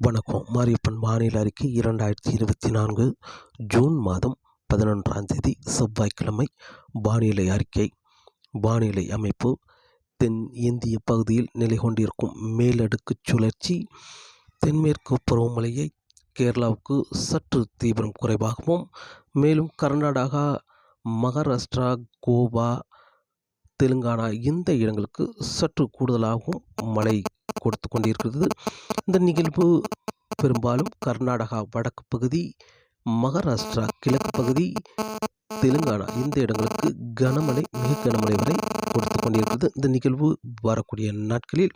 வணக்கம். மாரியப்பன் வானிலை அறிக்கை இரண்டாயிரத்தி இருபத்தி நான்கு ஜூன் மாதம் பதினொன்றாம் தேதி செவ்வாய்க்கிழமை. வானிலை அறிக்கை. வானிலை அமைப்பு தென் இந்திய பகுதியில் நிலை கொண்டிருக்கும் மேலடுக்கு சுழற்சி தென்மேற்கு பருவமழையை கேரளாவுக்கு சற்று தீவிரம் குறைவாகவும் மேலும் கர்நாடகா மகாராஷ்டிரா கோவா தெலுங்கானா இந்த இடங்களுக்கு சற்று கூடுதலாகவும் மழை கொடுத்து கொண்டிருக்கிறது. இந்த நிகழ்வு பெரும்பாலும் கர்நாடகா வடக்கு பகுதி மகாராஷ்டிரா கிழக்கு பகுதி தெலுங்கானா இந்த இடங்களுக்கு கனமழை மிக கனமழை வரை கொடுத்து கொண்டிருக்கிறது. இந்த நிகழ்வு வரக்கூடிய நாட்களில்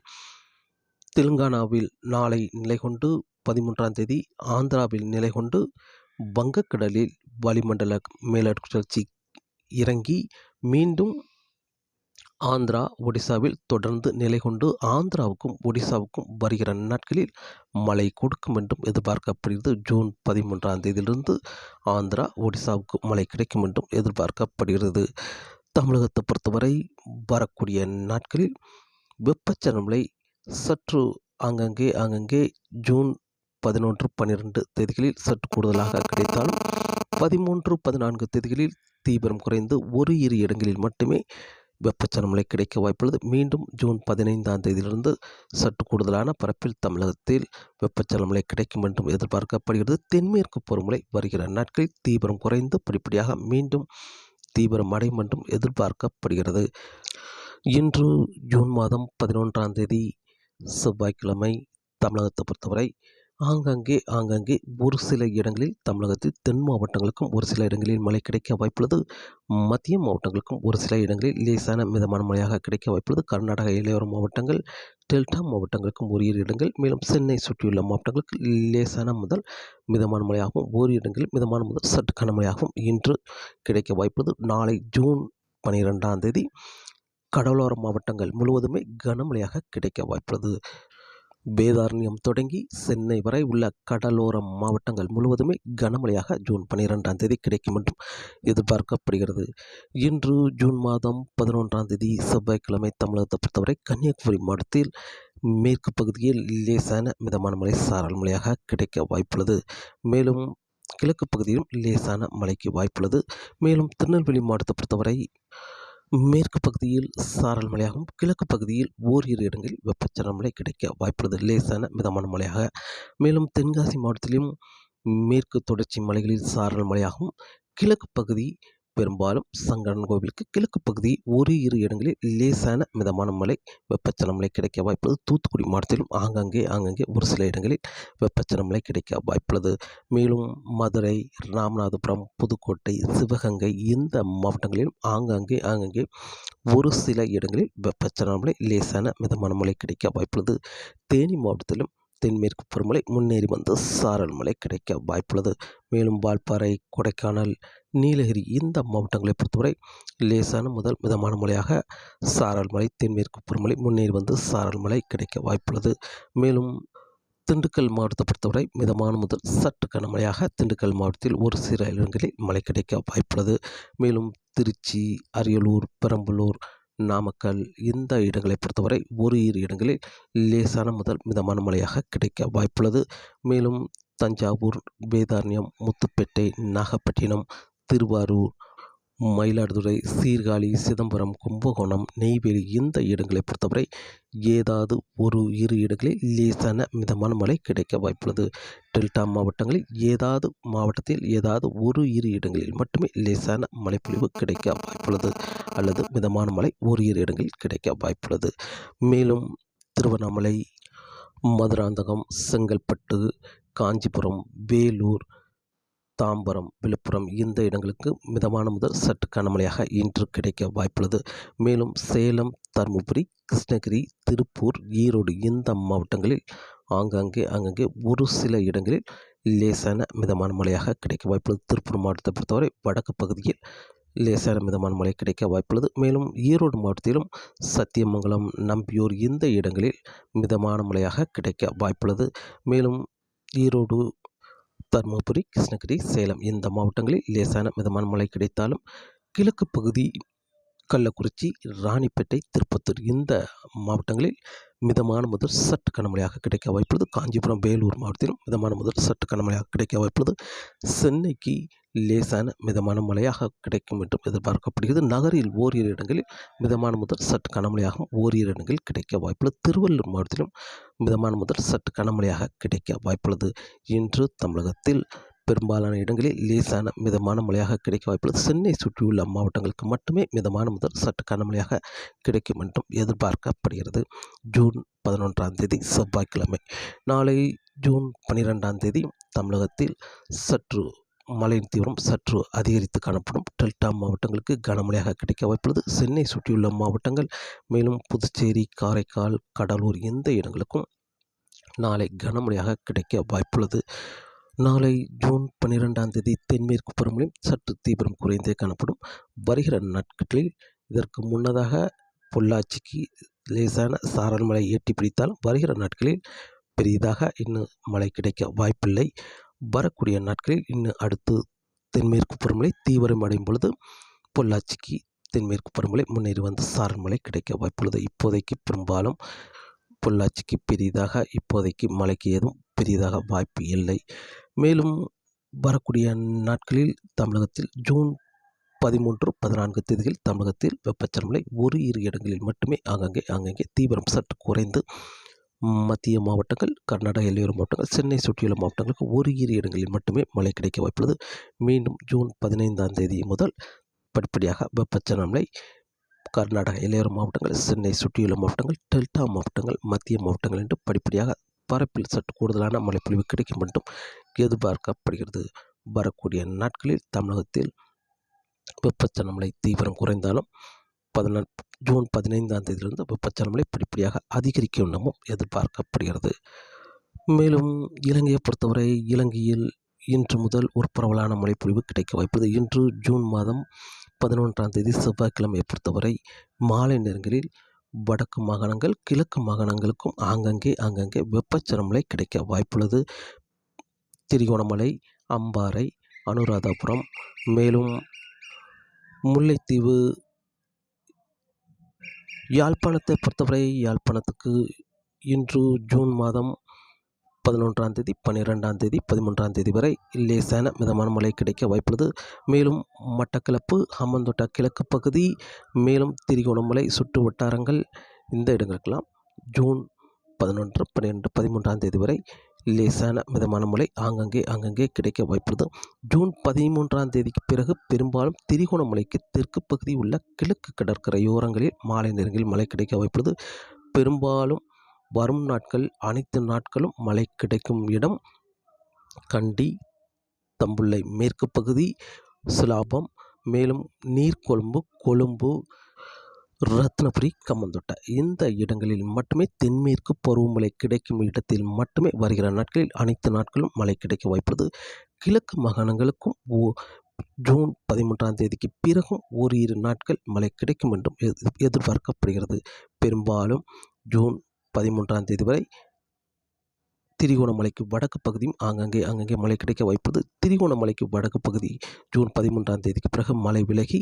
தெலுங்கானாவில் நாளை நிலை கொண்டு பதிமூன்றாம் தேதி ஆந்திராவில் நிலை கொண்டு வங்கக்கடலில் வளிமண்டல மேலடுக்கு சுழற்சி இறங்கி மீண்டும் ஆந்திரா ஒடிசாவில் தொடர்ந்து நிலை கொண்டு ஆந்திராவுக்கும் ஒடிசாவுக்கும் வருகிற நாட்களில் மழை கொடுக்கும் என்றும் எதிர்பார்க்கப்படுகிறது. ஜூன் பதிமூன்றாம் தேதியிலிருந்து ஆந்திரா ஒடிசாவுக்கு மழை கிடைக்கும் என்றும் எதிர்பார்க்கப்படுகிறது. தமிழகத்தை பொறுத்தவரை வரக்கூடிய நாட்களில் வெப்பச்சலனமழை சற்று ஆங்கங்கே ஆங்கங்கே ஜூன் பதினொன்று பன்னிரெண்டு தேதிகளில் சற்று கூடுதலாக கிடைத்தாலும் பதிமூன்று பதினான்கு தேதிகளில் தீவிரம் குறைந்து ஒரு இரு இடங்களில் மட்டுமே வெப்பச்சலனமழை கிடைக்க வாய்ப்புள்ளது. மீண்டும் ஜூன் பதினைந்தாம் தேதியிலிருந்து சற்று கூடுதலான பரப்பில் தமிழகத்தில் வெப்பச்சலனமழை கிடைக்கும் என்றும் எதிர்பார்க்கப்படுகிறது. தென்மேற்கு பருவமழை வருகிற நாட்களில் தீவிரம் குறைந்து படிப்படியாக மீண்டும் தீவிரம் அடையும் என்றும் எதிர்பார்க்கப்படுகிறது. இன்று ஜூன் மாதம் பதினொன்றாம் தேதி செவ்வாய்க்கிழமை தமிழகத்தை பொறுத்தவரை ஆங்காங்கே ஆங்காங்கே ஒரு சில இடங்களில் தமிழகத்தில் தென் மாவட்டங்களுக்கும் ஒரு சில இடங்களில் மழை கிடைக்க வாய்ப்புள்ளது. மத்திய மாவட்டங்களுக்கும் ஒரு சில இடங்களில் லேசான மிதமான மழையாக கிடைக்க வாய்ப்புள்ளது. கர்நாடக இளையோர மாவட்டங்கள் டெல்டா மாவட்டங்களுக்கும் ஓரிரு இடங்கள் மேலும் சென்னை சுற்றியுள்ள மாவட்டங்களுக்கு லேசான முதல் மிதமான மழையாகவும் ஓரி இடங்களில் மிதமான முதல் சற்று கனமழையாகவும் இன்று கிடைக்க வாய்ப்புள்ளது. நாளை ஜூன் பனிரெண்டாம் தேதி கடலோர மாவட்டங்கள் முழுவதுமே கனமழையாக கிடைக்க வாய்ப்புள்ளது. வேதாரண்யம் தொடங்கி சென்னை வரை உள்ள கடலோர மாவட்டங்கள் முழுவதுமே கனமழையாக ஜூன் பன்னிரெண்டாம் தேதி கிடைக்கும் என்றும் எதிர்பார்க்கப்படுகிறது. இன்று ஜூன் மாதம் பதினொன்றாம் தேதி செவ்வாய்க்கிழமை தமிழகத்தை பொறுத்தவரை கன்னியாகுமரி மாவட்டத்தில் மேற்கு பகுதியில் லேசான மிதமான மழை சாரல் மழையாக கிடைக்க வாய்ப்புள்ளது. மேலும் கிழக்கு பகுதியிலும் லேசான மழைக்கு வாய்ப்புள்ளது. மேலும் திருநெல்வேலி மாவட்டத்தை பொறுத்தவரை மேற்கு பகுதியில் சாரல் மழையாகவும் கிழக்கு பகுதியில் ஓரிரு இடங்களில் வெப்பச்சலன மழை கிடைக்க வாய்ப்புள்ளது. லேசான மிதமான மழையாக மேலும் தென்காசி மாவட்டத்திலும் மேற்கு தொடர்ச்சி மலைகளில் சாரல் மழையாகவும் கிழக்கு பகுதி பெரும்பாலும் சங்கரன் கோவிலுக்கு கிழக்கு பகுதி ஒரு இரு இடங்களில் லேசான மிதமான மழை வெப்பச்சலன மழை கிடைக்க வாய்ப்புள்ளது. தூத்துக்குடி மாவட்டத்திலும் ஆங்காங்கே ஆங்காங்கே ஒரு சில இடங்களில் வெப்பச்சலன மழை கிடைக்க வாய்ப்புள்ளது. மேலும் மதுரை ராமநாதபுரம் புதுக்கோட்டை சிவகங்கை இந்த மாவட்டங்களிலும் ஆங்காங்கே ஆங்காங்கே ஒரு சில இடங்களில் வெப்பச்சலன மழை லேசான மிதமான மழை கிடைக்க வாய்ப்புள்ளது. தேனி மாவட்டத்திலும் தென்மேற்கு பருவமழை முன்னேறி வந்து சாரல் மழை கிடைக்க வாய்ப்புள்ளது. மேலும் வால்பாறை கொடைக்கானல் நீலகிரி இந்த மாவட்டங்களை பொறுத்தவரை லேசான முதல் மிதமான மழையாக சாரல் மழை தென்மேற்கு பருவமழை முன்னேறி வந்து சாரல் மழை கிடைக்க வாய்ப்புள்ளது. மேலும் திண்டுக்கல் மாவட்டத்தை பொறுத்தவரை மிதமான முதல் சற்று கனமழையாக திண்டுக்கல் மாவட்டத்தில் ஒரு சில இடங்களில் மழை கிடைக்க வாய்ப்புள்ளது. மேலும் திருச்சி அரியலூர் பெரம்பலூர் நாமக்கல் இந்த இடங்களை பொறுத்தவரை ஒரு இரு இடங்களில் லேசான முதல் மிதமான மழையாக கிடைக்க வாய்ப்புள்ளது. மேலும் தஞ்சாவூர் வேதாரண்யம் முத்துப்பேட்டை நாகப்பட்டினம் திருவாரூர் மயிலாடுதுறை சீர்காழி சிதம்பரம் கும்பகோணம் நெய்வேலி இந்த இடங்களை பொறுத்தவரை ஏதாவது ஒரு இரு இடங்களில் லேசான மிதமான மழை கிடைக்க வாய்ப்புள்ளது. டெல்டா மாவட்டங்களில் ஏதாவது மாவட்டத்தில் ஏதாவது ஒரு இரு இடங்களில் மட்டுமே லேசான மழைப்பொழிவு கிடைக்க வாய்ப்புள்ளது அல்லது மிதமான மழை ஒரு இரு இடங்களில் கிடைக்க வாய்ப்புள்ளது. மேலும் திருவண்ணாமலை மதுராந்தகம் செங்கல்பட்டு காஞ்சிபுரம் வேலூர் தாம்பரம் விழுப்புரம் இந்த இடங்களுக்கு மிதமான முதல் சற்று கனமழையாக இன்று கிடைக்க வாய்ப்புள்ளது. மேலும் சேலம் தருமபுரி கிருஷ்ணகிரி திருப்பூர் ஈரோடு இந்த மாவட்டங்களில் ஆங்காங்கே அங்கங்கே ஒரு சில இடங்களில் லேசான மிதமான மழையாக கிடைக்க வாய்ப்புள்ளது. திருப்பூர் மாவட்டத்தை பொறுத்தவரை வடக்கு பகுதியில் லேசான மிதமான மழை கிடைக்க வாய்ப்புள்ளது. மேலும் ஈரோடு மாவட்டத்திலும் சத்தியமங்கலம் நம்பியூர் இந்த இடங்களில் மிதமான மழையாக கிடைக்க வாய்ப்புள்ளது. மேலும் ஈரோடு தருமபுரி கிருஷ்ணகிரி சேலம் இந்த மாவட்டங்களில் லேசான மிதமான மழை கிடைத்தாலும் கிழக்கு பகுதி கள்ளக்குறிச்சி ராணிப்பேட்டை திருப்பத்தூர் இந்த மாவட்டங்களில் மிதமான முதல் சற்று கனமழையாக கிடைக்க வாய்ப்புள்ளது. காஞ்சிபுரம் வேலூர் மாவட்டத்திலும் மிதமான முதல் சற்று கனமழையாக கிடைக்க வாய்ப்புள்ளது. சென்னைக்கு லேசான மிதமான மழையாக கிடைக்கும் என்றும் எதிர்பார்க்கப்படுகிறது. நகரில் ஓரிரு இடங்களில் மிதமான முதல் சற்று கனமழையாகவும் ஓரிரு இடங்களில் கிடைக்க வாய்ப்புள்ளது. திருவள்ளூர் மாவட்டத்திலும் மிதமான முதல் சற்று கனமழையாக கிடைக்க வாய்ப்புள்ளது. இன்று தமிழகத்தில் பெரும்பாலான இடங்களில் லேசான மிதமான மழையாக கிடைக்க வாய்ப்புள்ளது. சென்னை சுற்றியுள்ள மாவட்டங்களுக்கு மட்டுமே மிதமான முதல் சற்று கனமழையாக கிடைக்கும் என்றும் எதிர்பார்க்கப்படுகிறது. ஜூன் பதினொன்றாம் தேதி செவ்வாய்க்கிழமை. நாளை ஜூன் பன்னிரெண்டாம் தேதி தமிழகத்தில் சற்று மழையின் தீவிரம் சற்று அதிகரித்து காணப்படும். டெல்டா மாவட்டங்களுக்கு கனமழையாக கிடைக்க வாய்ப்புள்ளது. சென்னை சுற்றியுள்ள மாவட்டங்கள் மேலும் புதுச்சேரி காரைக்கால் கடலூர் எந்த இடங்களுக்கும் நாளை கனமழையாக கிடைக்க வாய்ப்புள்ளது. நாளை ஜூன் பன்னிரெண்டாம் தேதி தென்மேற்கு பருவமழையும் சற்று தீவிரம் குறைந்தே காணப்படும். வருகிற நாட்களில் இதற்கு முன்னதாக பொள்ளாச்சிக்கு லேசான சாரல் மழை எட்டி பிடித்தாலும் வருகிற நாட்களில் பெரிதாக இன்னும் மழை கிடைக்க வாய்ப்பில்லை. வரக்கூடிய நாட்களில் இன்னும் அடுத்து தென்மேற்கு பருவமழை தீவிரம் அடையும் பொழுது பொள்ளாச்சிக்கு தென்மேற்கு பருவமழை முன்னேறி வந்து சாரல் மழை கிடைக்க வாய்ப்புள்ளது. இப்போதைக்கு பெரும்பாலும் பொள்ளாச்சிக்கு பெரிதாக இப்போதைக்கு மழைக்கு ஏதும் பெரிதாக வாய்ப்பு இல்லை. மேலும் வரக்கூடிய நாட்களில் தமிழகத்தில் ஜூன் பதிமூன்று பதினான்கு தேதியில் தமிழகத்தில் வெப்பச்சலமலை ஒரு இரு இடங்களில் மட்டுமே ஆங்காங்கே ஆங்கங்கே தீவிரம் சற்று குறைந்து மத்திய மாவட்டங்கள் கர்நாடக எல்லையோர மாவட்டங்கள் சென்னை சுற்றியுள்ள மாவட்டங்களுக்கு ஒரு இரு இடங்களில் மட்டுமே மழை கிடைக்க வாய்ப்புள்ளது. மீண்டும் ஜூன் பதினைந்தாம் தேதி முதல் படிப்படியாக வெப்பச்சலமலை கர்நாடக எல்லையோர மாவட்டங்கள் சென்னை சுற்றியுள்ள மாவட்டங்கள் டெல்டா மாவட்டங்கள் மத்திய மாவட்டங்கள் என்று படிப்படியாக பரப்பில் சற்று கூடுதலான மழைப்பொழிவு கிடைக்கும் என்றும் எதிர்பார்க்கப்படுகிறது. வரக்கூடிய நாட்களில் தமிழகத்தில் வெப்பச்சலமலை தீவிரம் குறைந்தாலும் பதினா ஜூன் பதினைந்தாம் தேதியிலிருந்து வெப்பச்சலமலை படிப்படியாக அதிகரிக்கும் எனவும் எதிர்பார்க்கப்படுகிறது. மேலும் இலங்கையை பொறுத்தவரை இலங்கையில் இன்று முதல் ஒரு பரவலான மழைப்பொழிவு கிடைக்க வாய்ப்பது இன்று ஜூன் மாதம் பதினொன்றாம் தேதி செவ்வாய்க்கிழமையை பொறுத்தவரை மாலை நேரங்களில் வடக்கு மாகாணங்கள் கிழக்கு மாகாணங்களுக்கும் ஆங்கங்கே ஆங்கங்கே வெப்பச்சலமலை கிடைக்க வாய்ப்புள்ளது. திரிகோணமலை அம்பாறை அனுராதபுரம் மேலும் முல்லைத்தீவு யாழ்ப்பாணத்தை பொறுத்தவரை யாழ்ப்பாணத்துக்கு இன்று ஜூன் மாதம் பதினொன்றாம் தேதி பன்னிரெண்டாம் தேதி பதிமூன்றாம் தேதி வரை லேசான மிதமான மழை கிடைக்க வாய்ப்புள்ளது. மேலும் மட்டக்களப்பு ஹம்மந்தோட்டா கிழக்கு பகுதி மேலும் திரிகோணமலை சுற்று வட்டாரங்கள் இந்த இடங்களுக்கெல்லாம் ஜூன் பதினொன்று பன்னிரெண்டு பதிமூன்றாம் தேதி வரை லேசான மிதமான மழை ஆங்கங்கே ஆங்கங்கே கிடைக்க வாய்ப்புள்ளது. ஜூன் பதிமூன்றாம் தேதிக்கு பிறகு பெரும்பாலும் திரிகோணமலைக்கு தெற்கு பகுதி உள்ள கிழக்கு கடற்கரையோரங்களில் மாலை நேரங்களில் மழை கிடைக்க வாய்ப்புள்ளது. பெரும்பாலும் வரும் நாட்கள் அனைத்து நாட்களும் மழை கிடைக்கும் இடம் கண்டி தம்புள்ளை. மேற்கு பகுதி சிலாபம் மேலும் நீர்கொழும்பு கொழும்பு ரத்னபுரி கம்மந்தொட்டை. இந்த இடங்களில் மட்டுமே தென்மேற்கு பருவமழை கிடைக்கும் இடத்தில் மட்டுமே வருகிற நாட்களில் அனைத்து நாட்களும் மழை கிடைக்க வாய்ப்புள்ளது. கிழக்கு மாகாணங்களுக்கும் ஓ ஜூன் பதிமூன்றாம் தேதிக்கு பிறகும் ஓரிரு நாட்கள் மழை கிடைக்கும் என்றும் எதிர்பார்க்கப்படுகிறது. பெரும்பாலும் ஜூன் பதிமூன்றாம் தேதி வரை திரிகோணமலைக்கு வடக்கு பகுதியும் ஆங்காங்கே அங்கங்கே மழை கிடைக்க வாய்ப்புள்ளது. திரிகோணமலைக்கு வடக்கு பகுதி ஜூன் பதிமூன்றாம் தேதிக்கு பிறகு மழை விலகி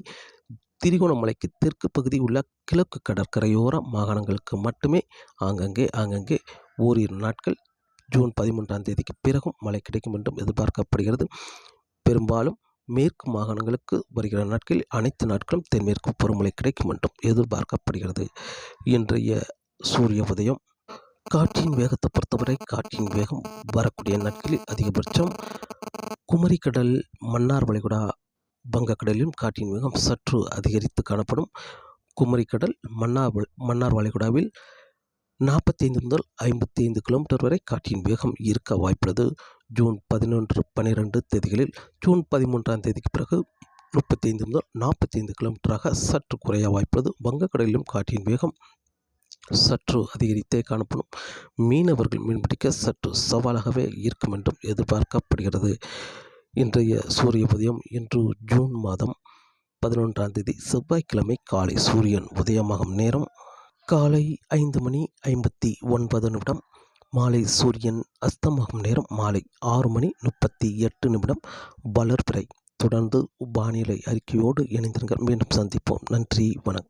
திரிகோணமலைக்கு தெற்கு பகுதி உள்ள கிழக்கு கடற்கரையோர மாகாணங்களுக்கு மட்டுமே ஆங்கங்கே ஆங்கங்கே ஓரிரு நாட்கள். ஜூன் பதிமூன்றாம் தேதிக்கு பிறகும் மழை கிடைக்கும் என்றும் எதிர்பார்க்கப்படுகிறது. பெரும்பாலும் மேற்கு மாகாணங்களுக்கு வருகிற நாட்களில் அனைத்து நாட்களும் தென்மேற்கு பருவமழை கிடைக்கும் என்றும் எதிர்பார்க்கப்படுகிறது. இன்றைய சூரிய உதயம் காற்றின் வேகத்தை பொறுத்தவரை காற்றின் வேகம் வரக்கூடிய நாட்களில் அதிகபட்சம் குமரிக்கடல் மன்னார் வளைகுடா வங்கக்கடலிலும் காற்றின் வேகம் சற்று அதிகரித்து காணப்படும். குமரிக்கடல் மன்னார் மன்னார் வளைகுடாவில் நாற்பத்தைந்து முதல் ஐம்பத்தி ஐந்து கிலோமீட்டர் வரை காற்றின் வேகம் இருக்க வாய்ப்புள்ளது. ஜூன் பதினொன்று பன்னிரெண்டு தேதிகளில் ஜூன் பதிமூன்றாம் தேதிக்கு பிறகு முப்பத்தைந்து முதல் நாற்பத்தைந்து கிலோமீட்டராக சற்று குறைய வாய்ப்புள்ளது. வங்கக்கடலிலும் காற்றின் வேகம் சற்று அதிகரித்தே காணப்படும். மீனவர்கள் மீன்பிடிக்க சற்று சவாலாகவே இருக்கும் என்றும் எதிர்பார்க்கப்படுகிறது. இன்றைய சூரிய உதயம் இன்று ஜூன் மாதம் பதினொன்றாம் தேதி செவ்வாய்க்கிழமை காலை சூரியன் உதயமாகும் நேரம் காலை ஐந்து மணி ஐம்பத்தி ஒன்பது நிமிடம் மாலை சூரியன் அஸ்தமாகும் நேரம் மாலை ஆறு மணி முப்பத்தி எட்டு நிமிடம். வளர்பிறை. தொடர்ந்து வானிலை அறிக்கையோடு இணைந்திருங்கள். மீண்டும் சந்திப்போம். நன்றி. வணக்கம்.